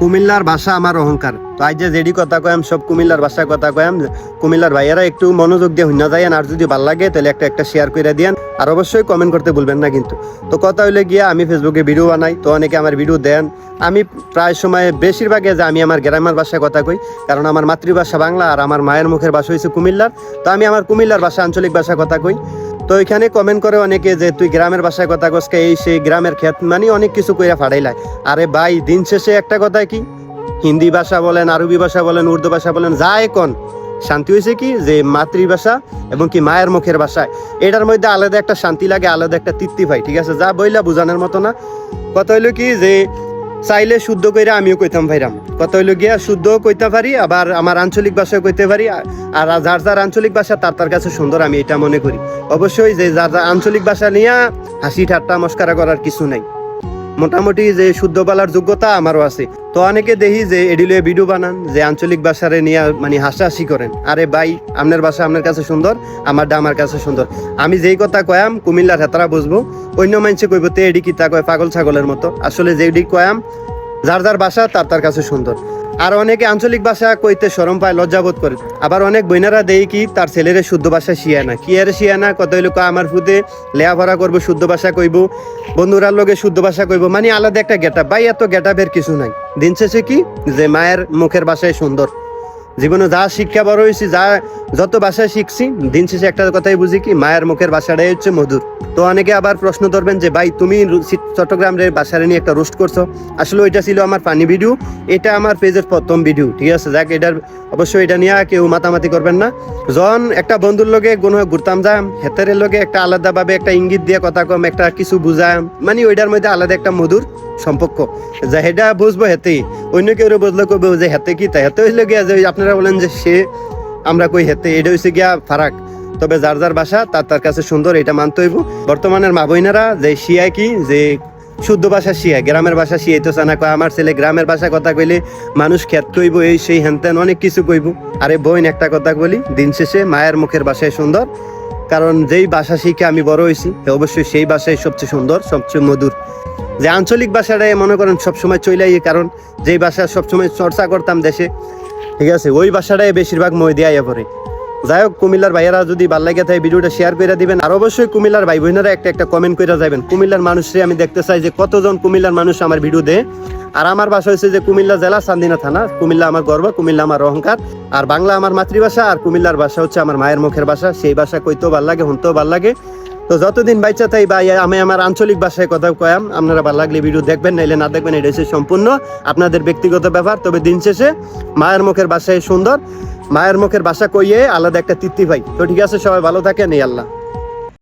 কুমিল্লার ভাষা আমার অহংকার। তো আজ যে যেডি কথা কয়াম, সব কুমিল্লার ভাষায় কথা কয়াম, কুমিল্লার ভাইয়েরা একটু মনোযোগ দিয়ে হইনা যায় আর যদি ভালো লাগে তাহলে একটা একটা শেয়ার করে দিয়ান, আর অবশ্যই কমেন্ট করতে ভুলবেন না কিন্তু। তো কথা হইলে গিয়া, আমি ফেসবুকে ভিডিও বানাই, তো অনেকে আমার ভিডিও দেন। আমি প্রায় সময় বেশিরভাগে যে আমি আমার গ্রামের ভাষায় কথা কই, কারণ আমার মাতৃভাষা বাংলা আর আমার মায়ের মুখের ভাষা হয়েছে কুমিল্লার। তো আমি আমার কুমিল্লার ভাষা আঞ্চলিক ভাষা কথা কই। তো এখানে কমেন্ট করে অনেকে যে, তুই গ্রামের ভাষায় কথা কসকে এই সেই গ্রামের ক্ষেত মানে অনেক কিছু কইরা ফাড়াইলাই আরে ভাই, দিন শেষে একটা কথা কি? হিন্দি ভাষা বলেন, আরবি ভাষা বলেন, উর্দু ভাষা বলেন, যা এখন শান্তি হয়েছে কি? যে মাতৃভাষা এবং কি মায়ের মুখের ভাষায় এটার মধ্যে আলাদা একটা শান্তি লাগে, আলাদা একটা তৃপ্তি পাই ঠিক আছে? যা বইলা বোঝানোর মতো না। কথা হইল কি যে চাইলে শুদ্ধ কইরা আমিও কইতাম ভাইরাম। কত হইল গিয়া, শুদ্ধও কইতে পারি, আবার আমার আঞ্চলিক ভাষাও কইতে পারি, আর যার যার আঞ্চলিক ভাষা তার তার কাছে সুন্দর আমি এটা মনে করি। অবশ্যই যে যার যার আঞ্চলিক ভাষা নিয়ে হাসি ঠাট্টা মস্কারা করার কিছু নাই। মোটামুটি যে শুদ্ধ বলার যোগ্যতা আমারও আছে। তো অনেকে দেখি যে এডিলে ভিডিও বানান, যে আঞ্চলিক ভাষারে নিয়ে মানে হাসাহাসি করেন। আরে ভাই, আপনার ভাষা আপনার কাছে সুন্দর, আমারটা আমার কাছে সুন্দর। আমি যেই কথা কয়াম, কুমিল্লার হেতারা বুঝব। অন্য মানুষে কইব, তে এডি কিতা কয়? পাগল ছাগলের মতো। আসলে যেডি কয়াম, যার যার ভাষা, তার তার কাছে সুন্দর। আর অনেকে আঞ্চলিক ভাষা কইতে শরম পায় লজ্জাবোধ করে। আবার অনেক বইনারা দেই কি, তার ছেলেরে শুদ্ধ ভাষা শিয়া না। কি আর শিয়া না? কত লোক আমার ফুদে লেয়াভরা করব, শুদ্ধ ভাষা কইব। বন্ধুরার লোকে শুদ্ধ ভাষা কইব। মানে আলাদা একটা গেটা ভাই, এত গেটাপের কিছু নাই। দিন শেষে কি? যে মায়ের মুখের ভাষায় সুন্দর। জীবনে যা শিক্ষা বড় হয়েছি যা যত ভাষায় শিখছি, দিন শেষে একটা কথাই বুঝি কি, মায়ের মুখের ভাষাটাই হচ্ছে মধুর। তো অনেকে আবার প্রশ্ন ধরবেন যে, ভাই, তুমি চট্টগ্রামের ভাষারে নিয়ে একটা রোস্ট করছ? আসলে ওইটা ছিল আমার ফানি ভিডিও এটা আমার পেজের প্রথম ভিডিও ঠিক আছে? যাক, এটার অবশ্যই এটা নিয়ে কেউ মাতামাতি করবেন না। যখন একটা বন্ধুর লগে কোনো ঘুরতাম যাম হেতের লগে একটা আলাদাভাবে একটা ইঙ্গিত দিয়ে কথা কম, একটা কিছু বুঝাম মানে ওইটার মধ্যে আলাদা একটা মধুর সম্পর্ক। যা, হেটা বুঝব হেতেই। অন্য কেউ বুঝলে কবে যে, হেতে কি? তাই হেতে হইলে গিয়া যে, আপনারা বলেন যে, সে আমরা কই হেতে এটা হইছে গিয়া ফারাক। তবে যার যার ভাষা তার তার কাছে সুন্দর, এটা মানতে হইব। বর্তমানের মা বইনারা যে শিয়ায় কি, যে শুদ্ধ ভাষা শিয়া গ্রামের ভাষা শিয়াই তো চানা কয়, আমার ছেলে গ্রামের ভাষা কথা কইলে মানুষ খ্যাত কইব, এই সেই হ্যানত্যান অনেক কিছু কইব। আরে বইন একটা কথা বলি, দিন শেষে মায়ের মুখের ভাষায় সুন্দর, কারণ যেই ভাষা শিখে আমি বড় হয়েছি অবশ্যই সেই ভাষাই সবচেয়ে সুন্দর, সবচেয়ে মধুর। যে আঞ্চলিক ভাষাটাই মনে করেন সবসময় চইলাই কারণ যেই ভাষা সবসময় চর্চা করতাম দেশে ঠিক আছে, ওই ভাষাটাই বেশিরভাগ মই দেয়া পড়ে। যাই হোক, কুমিল্লার ভাইয়েরা যদি ভালো লাগে তাই ভিডিওটা শেয়ার করে দিবেন। আর অবশ্যই কুমিল্লার ভাই বোনেরা একটা একটা কমেন্ট করে যাবেন কুমিল্লার মানুষরে আমি দেখতে চাই যে কতজন কুমিল্লার মানুষ আমার ভিডিও দেয়। আর আমার ভাষা হচ্ছে যে কুমিল্লা জেলা চান্দিনা থানা। কুমিল্লা আমার গর্ব, কুমিল্লা আমার অহংকার। আর বাংলা আমার মাতৃভাষা, আর কুমিল্লার ভাষা হচ্ছে আমার মায়ের মুখের ভাষা সেই ভাষা কইতেও ভালো লাগে, শুনতেও ভালো লাগে। তো যতদিন বাইচা তাই বা আমি আমার আঞ্চলিক ভাষায় কথা কয়াম। আপনারা ভালো লাগলে ভিডিও দেখবেন, নাইলে না দেখবেন এটা সম্পূর্ণ আপনাদের ব্যক্তিগত ব্যাপার তবে দিন শেষে মায়ের মুখের ভাষায় সুন্দর। মায়ের মুখের ভাষা কইয়ে আলাদা একটা তৃপ্তি ভাই। তো ঠিক আছে, সবাই ভালো থাকেন, এই আল্লাহ।